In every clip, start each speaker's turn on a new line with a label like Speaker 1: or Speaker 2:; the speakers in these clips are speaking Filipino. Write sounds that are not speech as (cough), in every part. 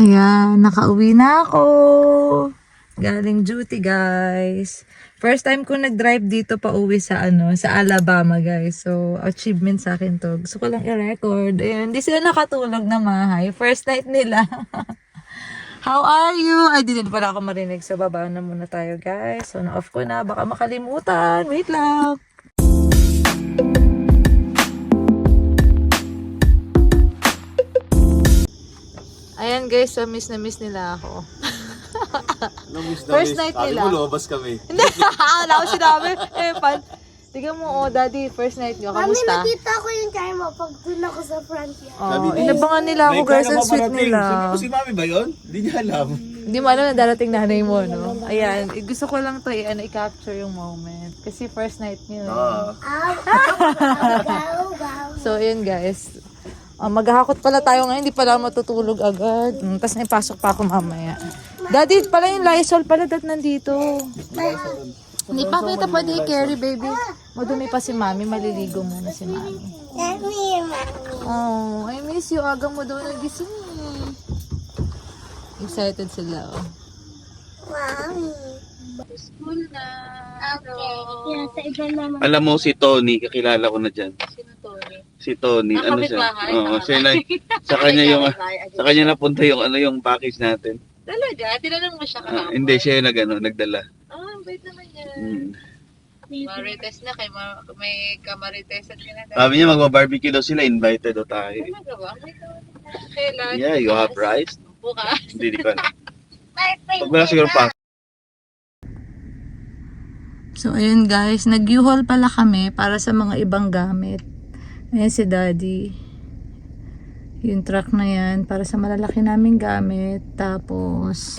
Speaker 1: Ayan, nakauwi na ako. Galing duty, guys. First time ko nag-drive dito pa uwi sa ano, sa Alabama, guys. So, achievement sa akin to. Gusto ko lang i-record. Ayan, hindi sila nakatulog na mahay. First night nila. (laughs) How are you? Ay, di din pala ako marinig. So, baba na muna tayo, guys. So, na-off ko na. Baka makalimutan. Wait lang. Ayan, guys. So, miss na miss nila ako.
Speaker 2: Namiss na
Speaker 1: First
Speaker 2: miss.
Speaker 1: night
Speaker 2: Sabi
Speaker 1: nila.
Speaker 2: mo, lumabas kami. (laughs)
Speaker 1: Hindi, wala ko sinabi. Eh, pan. Tignan mo, oh, daddy, first night nyo.
Speaker 3: Mami,
Speaker 1: Kamusta?
Speaker 3: nakita ko yung car mo pag doon ako sa front yan.
Speaker 1: Oh, inabangan nila ako,
Speaker 2: May
Speaker 1: guys. Ang sweet
Speaker 2: parating.
Speaker 1: nila.
Speaker 2: Sabi ko, si mami ba yun? Hindi niya alam.
Speaker 1: Hindi mo alam na darating nanay mo, no? Ayan, eh, gusto ko lang to, i- ano, i-capture yung moment. Kasi first night nyo. eh.
Speaker 2: Ah. (laughs)
Speaker 1: So, yun guys. Ah, maghahakot pala tayo ngayon, hindi pala matutulog agad. Mm, Tapos naipasok pa ako mamaya. Daddy, pala yung Lysol pala dat nandito. Hindi pa kita pwede i-carry, baby. Madumi pa si mami, maliligo muna si mami.
Speaker 3: Mami, mami.
Speaker 1: Oh, I miss you. Aga mo daw nagising. eh. Excited sila, oh.
Speaker 3: Mami.
Speaker 1: School na.
Speaker 3: Okay. Yeah, sa iba naman.
Speaker 2: Alam mo si Tony, kakilala ko na dyan. Si Tony,
Speaker 1: Ah,
Speaker 2: ano siya?
Speaker 1: kapitbahay?
Speaker 2: Oo, siya na, (laughs) sa kanya yung sa kanya napunta yung ano yung package natin.
Speaker 1: Talaga? Tinanong mo siya
Speaker 2: Ah, hindi siya yung nag, ano, nagdala.
Speaker 1: Ah, bait naman yan.
Speaker 2: Hmm.
Speaker 1: Marites na kay ma- may kamaritesan ka na.
Speaker 2: Sabi niya magba-barbecue daw sila, invited daw tayo.
Speaker 1: Talaga ba? May Kailan?
Speaker 2: Yeah, you have rice?
Speaker 1: Bukas.
Speaker 2: Hindi, di ko alam. Pag wala siguro pa.
Speaker 1: So, ayun guys, nag-U-Haul pala kami para sa mga ibang gamit. Ayan si Daddy. Yung truck na yan, para sa malalaki naming gamit. Tapos,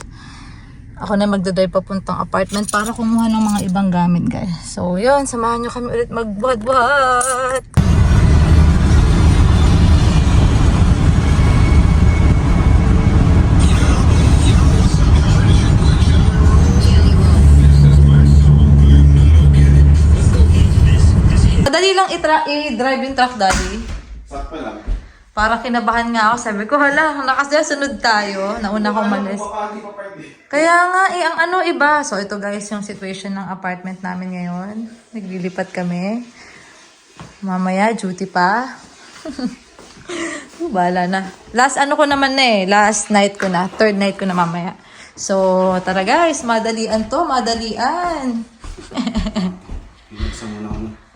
Speaker 1: ako na magdadrive papuntang apartment para kumuha ng mga ibang gamit guys. So, yun, samahan nyo kami ulit magbuhat-buhat. I-drive yung truck, Daddy.
Speaker 2: Sakto lang.
Speaker 1: Para kinabahan nga ako. Sabi ko, hala, lakas na sunod tayo. Nauna ko malis. Kaya nga, eh, ang ano iba. So, ito guys, yung situation ng apartment namin ngayon. Naglilipat kami. Mamaya, duty pa. (laughs) Bala na. Last ano ko naman na eh. Last night ko na. Third night ko na mamaya. So, tara guys. Madalian to. Madalian. (laughs)
Speaker 2: Pinagsa mo na ako.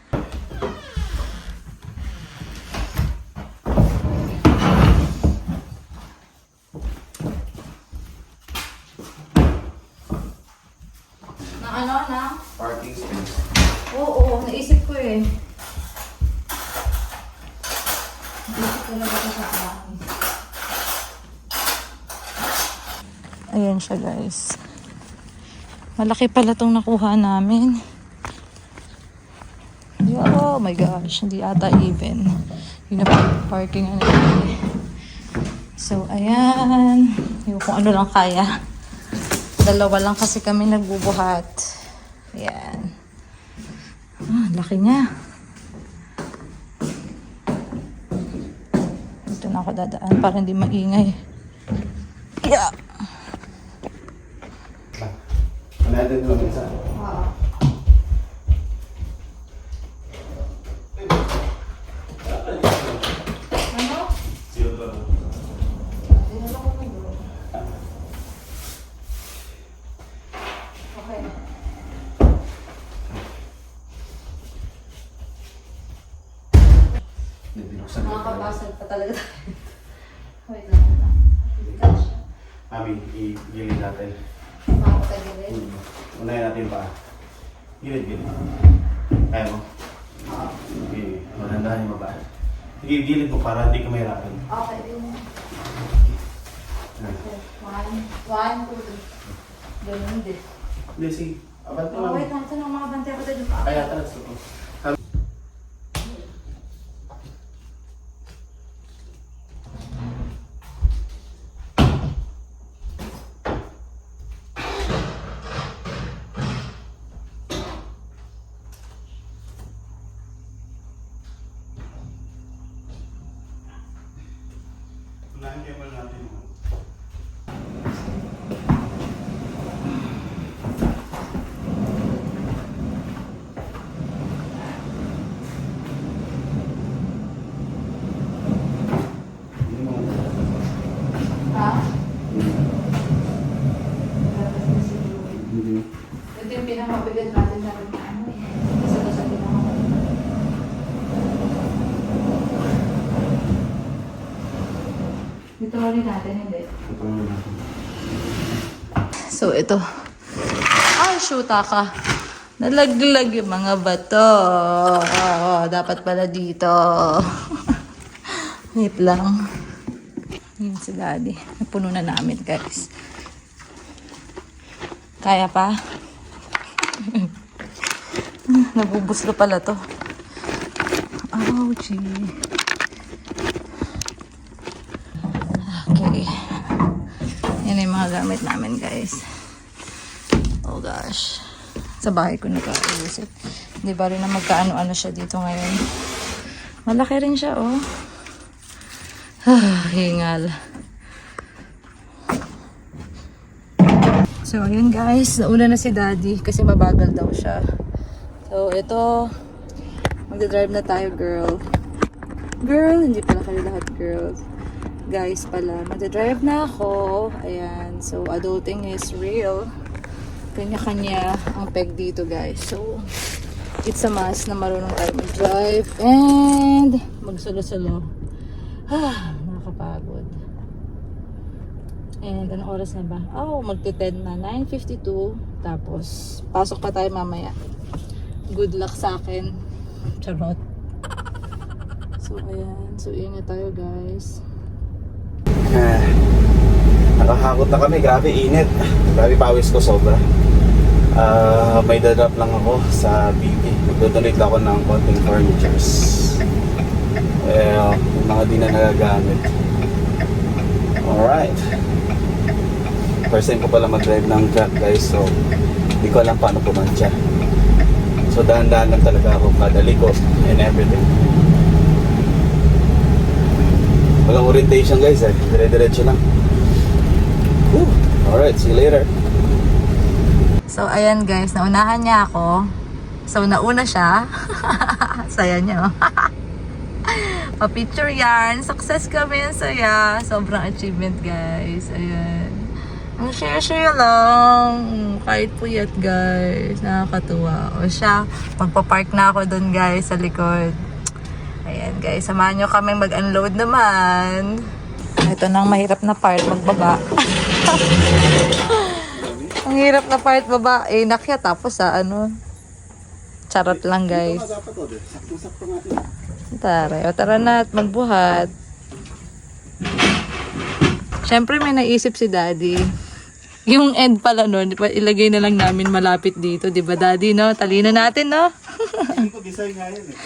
Speaker 1: Na ano na?
Speaker 2: Parking space.
Speaker 1: Oo, naisip ko eh. Naisip ko na ba ito sa akin? Ayan siya guys. Malaki pala itong nakuha namin. Oh my gosh, hindi ata even. Yun na parking ano. So, ayan. Yung kung ano lang kaya. Dalawa lang kasi kami nagbubuhat. Ayan. Ah, laki niya. Dito na ako dadaan para hindi maingay. Yeah.
Speaker 2: Natin lang isa.
Speaker 1: Ano? Okay.
Speaker 2: Binuksan ko.
Speaker 1: Makakabasag pa talaga tayo. Wait lang. siya.
Speaker 2: Mami, i-gilid natin.
Speaker 1: Makakatagilid.
Speaker 2: Hmm. Unahin natin pa. Gilid, gilid. Kaya mo? Okay. Magandahan yung baba. Sige, gilid mo para hindi ka mahirapan.
Speaker 1: Okay.
Speaker 2: Ayan.
Speaker 1: Okay. One, one, two, three. Ganun din.
Speaker 2: Hindi, sige. Abad
Speaker 1: Oh, wait lang. Ito na mga tayo pa.
Speaker 2: Kaya talas ito. Unahin kayo natin.
Speaker 1: Ha?
Speaker 2: Hmm. Hindi.
Speaker 1: Ito yung pinamabigat natin na rin ano eh. Isa to sa pinamabigat. Dito ulit natin, hindi.
Speaker 2: Ito na natin.
Speaker 1: So, ito. Ay, shoota ka. Nalaglag yung mga bato. Oo, dapat pala dito. (laughs) Wait lang. Yan si daddy. Napuno na namin, guys. Kaya pa? (laughs) Nabubuslo pala to. Ouchie. Okay. Yan yung mga gamit namin, guys. Oh gosh. Sa bahay ko nag-aayusip. Hindi ba rin na magkaano-ano siya dito ngayon. Malaki rin siya, oh. Ah, hingal. So, ayun guys. Nauna na si daddy kasi mabagal daw siya. So, ito. Magdadrive na tayo, girl. Girl, hindi pala kayo lahat girls. Guys pala, magdadrive na ako. Ayan. So, adulting is real. Kanya-kanya ang peg dito, guys. So, it's a must na marunong tayo mag-drive and magsulo-sulo. Ah, nakakapagod. And anong oras na ba? Oh, magti-10 na. 9.52. Tapos, pasok pa tayo mamaya. Good luck sa akin. Charot. So, ayan. So, ingat tayo, guys.
Speaker 2: Ah, nakahakot na kami, grabe init. Grabe pawis ko sobra. Ah, may dadrop lang ako sa BP. Magdodonate ako ng konting furnitures. Yung mga di na nagagamit. Alright. First time ko pala mag-drive ng truck guys, so hindi ko alam paano pumansya. So dahan-dahan lang talaga ako kada liko and everything. Walang orientation guys eh. Dire-diretso lang. Whew. Alright, see you later.
Speaker 1: So, ayan guys, naunahan niya ako. So, nauna siya. (laughs) saya niya. (laughs) oh. Pa-picture yan. Success kami ang saya. Sobrang achievement guys. Ayan. Ang share-share lang. Mm, Kahit puyat guys. Nakakatuwa. O siya, magpa-park na ako dun guys sa likod. Ayan guys, samahan nyo kami mag-unload naman. Ito nang mahirap na part, magbaba. (laughs) Ang hirap na part baba, eh nakya tapos sa ano. Charot lang guys. Tara, o tara na at magbuhat. Siyempre may naisip si daddy. Yung end pala nun, ilagay na lang namin malapit dito, di ba daddy, no? Talino natin, no?
Speaker 2: Hindi ko design nga yun eh.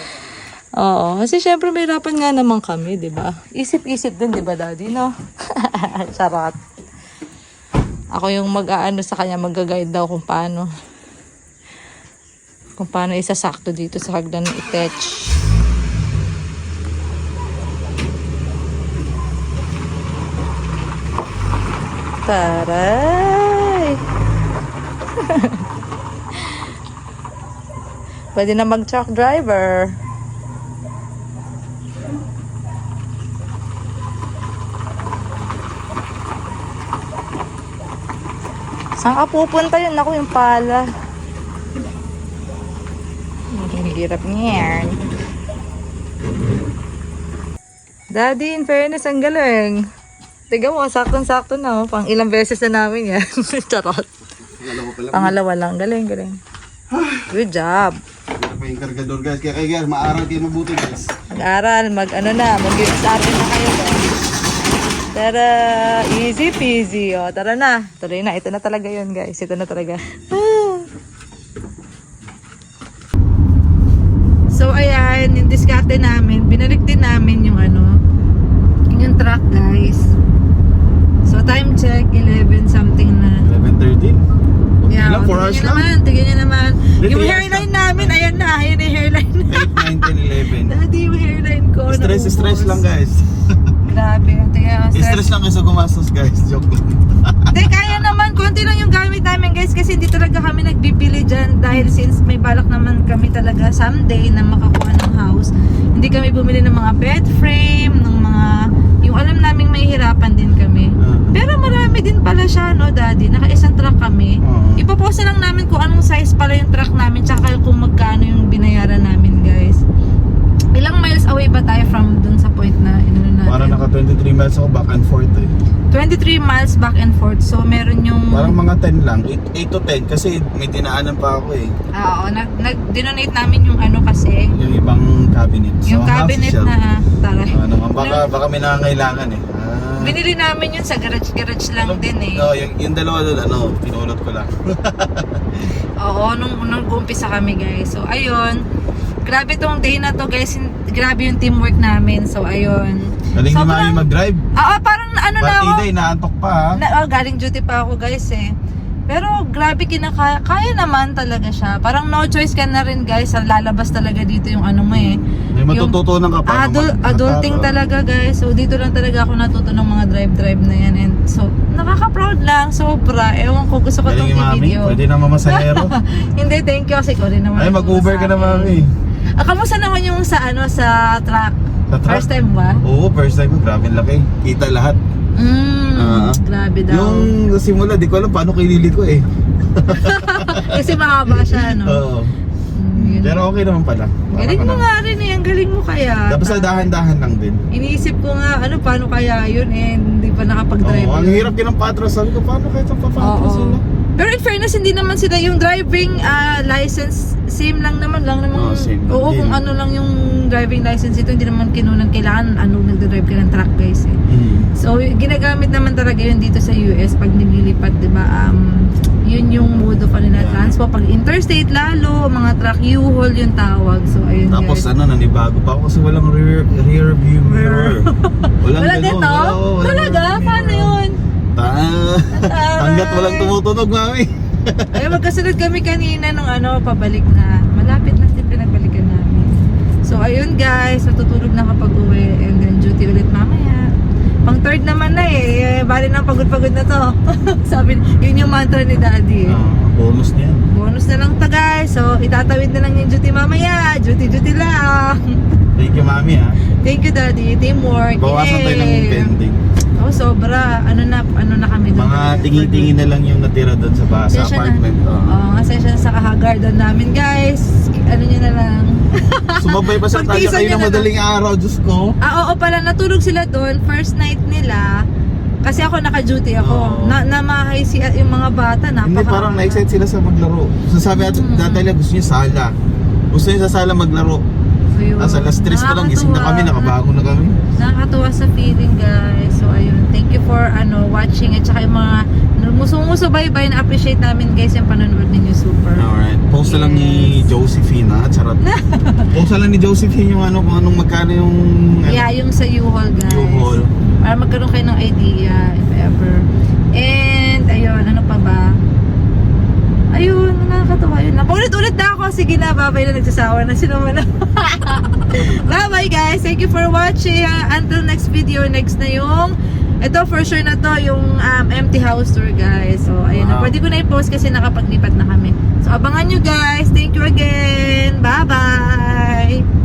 Speaker 1: Oo, kasi syempre may hirapan nga naman kami, di ba? Isip-isip din, di ba, daddy, no? (laughs) Charot. Ako yung mag-aano sa kanya, mag-guide daw kung paano. Kung paano isasakto dito sa hagdan ng itech. Taray! (laughs) Pwede na mag-truck driver. Saan ka pupunta yun? Ako yung pala. Ang hirap niyan. Daddy, in fairness, ang galing. Tiga mo, saktong-sakto na. Oh. Pang ilang beses na namin yan. (laughs) Charot. Pangalawa lang. Galing, galing. Good job.
Speaker 2: Ano pa yung kargador guys. Kaya kaya maaral kayo mabuti guys.
Speaker 1: Mag-aral, mag ano na, mag-starting na kayo guys. Tara, easy peasy. O, tara na. Tuloy na. Ito na talaga yun guys. Ito na talaga. Ah. (sighs) So, ayan, yung diskarte namin, binalik din namin yung ano, yung truck guys. Time check, 11 something na.
Speaker 2: 11.13. Okay
Speaker 1: Yeah,
Speaker 2: lang, 4
Speaker 1: tingnan
Speaker 2: hours lang.
Speaker 1: naman, tingnan nyo naman. Yung hairline namin, ayan na, ayan yung hairline.
Speaker 2: 8, 9, 10, 11.
Speaker 1: Daddy, yung hairline ko.
Speaker 2: Stress, stress lang guys. (laughs)
Speaker 1: Grabe, tingnan stress.
Speaker 2: Stress lang kasi gumastos guys. Joke lang. (laughs)
Speaker 1: Hindi, kaya naman. Konti lang yung gamit namin guys kasi hindi talaga kami nagbibili dyan dahil since may balak naman kami talaga someday na makakuha ng house. Hindi kami bumili ng mga bed frame, ng mga... Yung alam naming may hirapan din kami.
Speaker 2: Ah,
Speaker 1: Marami din pala siya, no, daddy? Naka-isang truck kami.
Speaker 2: Oo.
Speaker 1: Ipopost na lang namin kung anong size pala yung truck namin tsaka kung magkano yung binayaran namin, guys. Ilang miles away ba tayo from dun sa point na inano natin?
Speaker 2: Parang naka 23 miles ako back and forth eh.
Speaker 1: 23 miles back and forth. So, meron yung...
Speaker 2: Parang mga 10 lang. 8, 8 to 10 kasi may dinaanan pa ako eh.
Speaker 1: Ah, Oo, nag, nag-donate namin yung ano kasi,
Speaker 2: Yung ibang cabinet. So,
Speaker 1: yung
Speaker 2: half
Speaker 1: cabinet
Speaker 2: shell.
Speaker 1: na, taray.
Speaker 2: Ano, baka, baka may nangangailangan eh. Ah.
Speaker 1: Binili namin yun sa garage-garage lang din eh.
Speaker 2: No, yung, yung dalawa doon, ano, pinulot ko lang. (laughs)
Speaker 1: Oo, nung, nung umpisa kami guys. So, ayun. Grabe tong day na to guys. Grabe yung teamwork namin. So, ayun.
Speaker 2: Galing ni
Speaker 1: Sobrang-
Speaker 2: Mami mag-drive.
Speaker 1: Ah, parang ano na ako.
Speaker 2: Partida, inaantok pa ha.
Speaker 1: Na, oh, galing duty pa ako guys eh. Pero grabe kinaka kaya naman talaga siya. Parang no choice ka na rin guys. Lalabas talaga dito yung ano mo eh.
Speaker 2: May matututunan ka pa.
Speaker 1: Adul, adulting talaga guys. So dito lang talaga ako natuto ng mga drive-drive na yan. And so nakaka-proud lang. Sobra. Ewan ko gusto ko itong
Speaker 2: ni
Speaker 1: i-video.
Speaker 2: Pwede na mamasahero. (laughs)
Speaker 1: Hindi, thank you kasi ko rin naman.
Speaker 2: Ay, mag-Uber ka na Mami.
Speaker 1: Ah, kamusta naman yung sa ano sa truck?
Speaker 2: Sa truck?
Speaker 1: First time ba?
Speaker 2: Oo, first time. Grabe ang laki. Kita lahat.
Speaker 1: Mm,
Speaker 2: Ah.
Speaker 1: grabe daw.
Speaker 2: Yung simula, di ko alam paano kilili ko eh. (laughs)
Speaker 1: Kasi mahaba siya, no?
Speaker 2: Oo.
Speaker 1: Mm, yun.
Speaker 2: Pero okay naman pala.
Speaker 1: Galing mo
Speaker 2: ano,
Speaker 1: nga rin eh. Ang galing mo kaya.
Speaker 2: Dapat sa dahan-dahan lang din.
Speaker 1: Iniisip ko nga, ano, paano kaya yun eh. Hindi pa nakapag-drive.
Speaker 2: Oo, ang hirap din ng patras. Sabi ko, paano kayo itong papatras
Speaker 1: Oo.
Speaker 2: sila?
Speaker 1: Pero in fairness, hindi naman sila yung driving ah, license, same lang naman lang naman.
Speaker 2: Oo, same lang
Speaker 1: Oo,
Speaker 2: din.
Speaker 1: kung ano lang yung driving license ito, hindi naman kinunan kailangan ano nagda-drive ka ng truck guys eh.
Speaker 2: Hmm.
Speaker 1: So, ginagamit naman talaga yun dito sa US pag nililipat, di ba? Um, yun yung mode of ano na
Speaker 2: Yeah.
Speaker 1: transport. Pag interstate lalo, mga truck U-Haul yung tawag. So, ayun
Speaker 2: Tapos
Speaker 1: guys.
Speaker 2: ano, nanibago pa ako kasi walang rear, rear view mirror. (laughs) Walang
Speaker 1: Wala
Speaker 2: ganun.
Speaker 1: dito?
Speaker 2: Wala, oo, walang
Speaker 1: Talaga? Paano yun?
Speaker 2: Ta- (laughs) Hanggat walang tumutunog, mami.
Speaker 1: Ay, magkasunod kami kanina nung ano, pabalik na. Malapit lang din pinagbalikan namin. So, ayun guys, matutulog na kapag uwi and then duty ulit mamaya. Pang third naman na eh. Eh, Bali na pagod-pagod na to. (laughs) Sabi, yun yung mantra ni daddy eh.
Speaker 2: Ah, bonus niyan.
Speaker 1: Bonus na lang to guys. So, itatawid na lang yung duty mamaya. Duty-duty lang.
Speaker 2: Thank you, mami ha.
Speaker 1: Thank you daddy. Teamwork.
Speaker 2: Bawasan tayo ng
Speaker 1: Yay. Oh, sobra. Ano na, ano na kami doon.
Speaker 2: Mga tingi-tingi na lang yung natira doon sa, ba- sa
Speaker 1: na.
Speaker 2: apartment. Oo.
Speaker 1: Oo, oh, session sa kahagarden namin guys. Ano nyo na lang. (laughs)
Speaker 2: Sumabay pa sa tayo kayo ng
Speaker 1: na
Speaker 2: madaling araw, Diyos ko.
Speaker 1: Ah, oo pala, natulog sila doon. First night nila. Kasi ako naka-duty ako.
Speaker 2: Oo.
Speaker 1: Na namahay si yung mga bata. Napaka
Speaker 2: Hindi, parang na-excite sila sa maglaro. Sasabi at
Speaker 1: Mm.
Speaker 2: dati nila gusto niya sala. Gusto niya sa sala maglaro.
Speaker 1: Ayun.
Speaker 2: Nasa alas 3 pa lang, gising na kami, nakabago na kami.
Speaker 1: Nakakatuwa sa feeling guys. So ayun, thank you for ano watching at saka yung mga musumusubaybay na appreciate namin guys yung panonood ninyo super.
Speaker 2: Alright. Post na lang ni
Speaker 1: Yes.
Speaker 2: Josephine ha. Charot. (laughs) Post na lang ni Josephine yung ano, kung anong magkano yung ano,
Speaker 1: Yeah, yung sa U-Haul guys.
Speaker 2: U-Haul.
Speaker 1: Para magkaroon kayo ng idea if ever. And ayun, ano pa ba? Ayun, nakakatawa yun. Paulit-ulit na ako. Sige na, babay na nagsasawa na sila na. Bye-bye guys. Thank you for watching. Until next video, next na yung ito for sure na to yung um, empty house tour guys. So ayun na.
Speaker 2: Wow.
Speaker 1: Pwede ko na i-post kasi nakapaglipat na kami. So abangan nyo guys. Thank you again. Bye-bye.